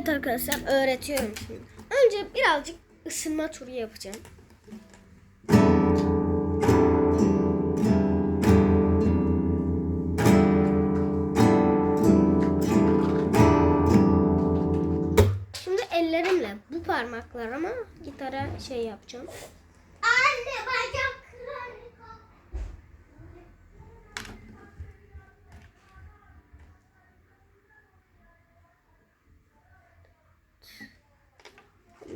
Evet arkadaşlar öğretiyorum şimdi. Önce birazcık ısınma turu yapacağım. Şimdi ellerimle bu parmaklarıma gitara şey yapacağım. Anne bacakları.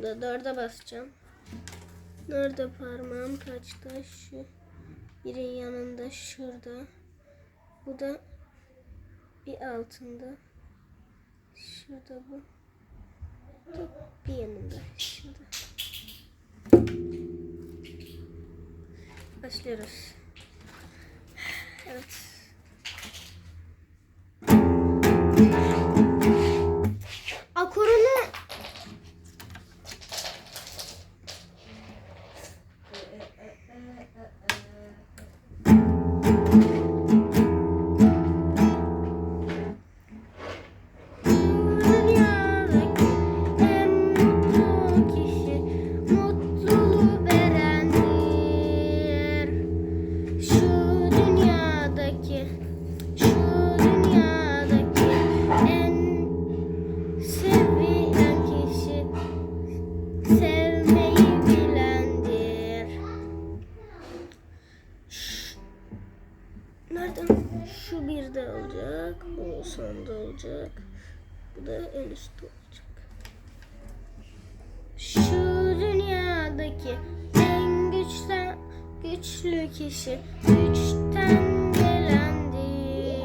Burada dörde basacağım. Nerede parmağım kaçta? Şu birin yanında şurada. Bu da bir altında. Şurada bu. Bu bir yanında. Şurada. Başlıyoruz. Evet. Nereden? Şu bir de olacak, bu sonda olacak. Bu da en üstte olacak. Şu dünyadaki en güçlü, güçlü kişi güçten gelendir.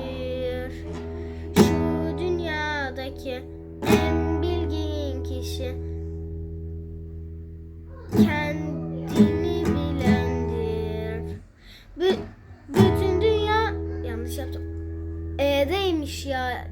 Şu dünyadaki en E'deymiş ya.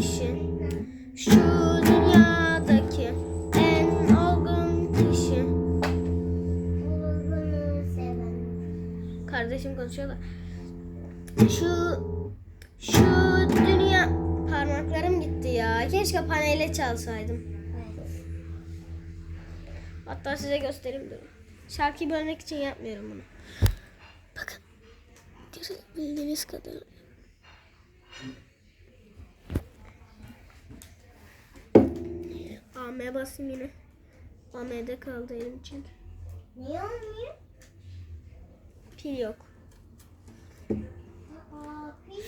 Kişi Şu dünyadaki en olgun kişi. Kardeşim konuşuyor da. Şu Şu dünya Parmaklarım gitti ya. Keşke paneyle çalsaydım. Hatta size göstereyim durun Şarkıyı bölmek için yapmıyorum bunu. Bakın Bildiğiniz kadar A'ya basayım yine. AM'de kaldı elim için. Niye olmuyor? Pil yok. Aa, pil.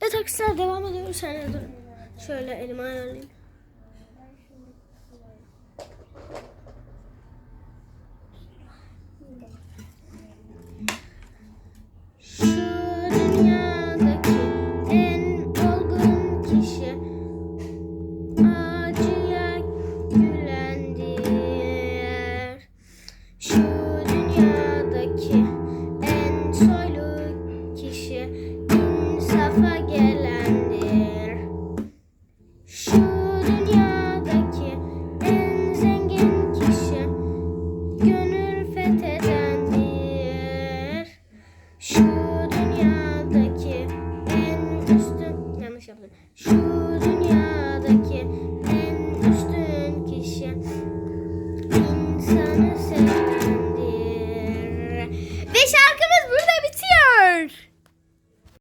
Evet arkadaşlar e, devam ediyoruz. Sen dur. Şöyle elime ayarlayayım. saklı. Şu dünyadaki en üstün kişi insanı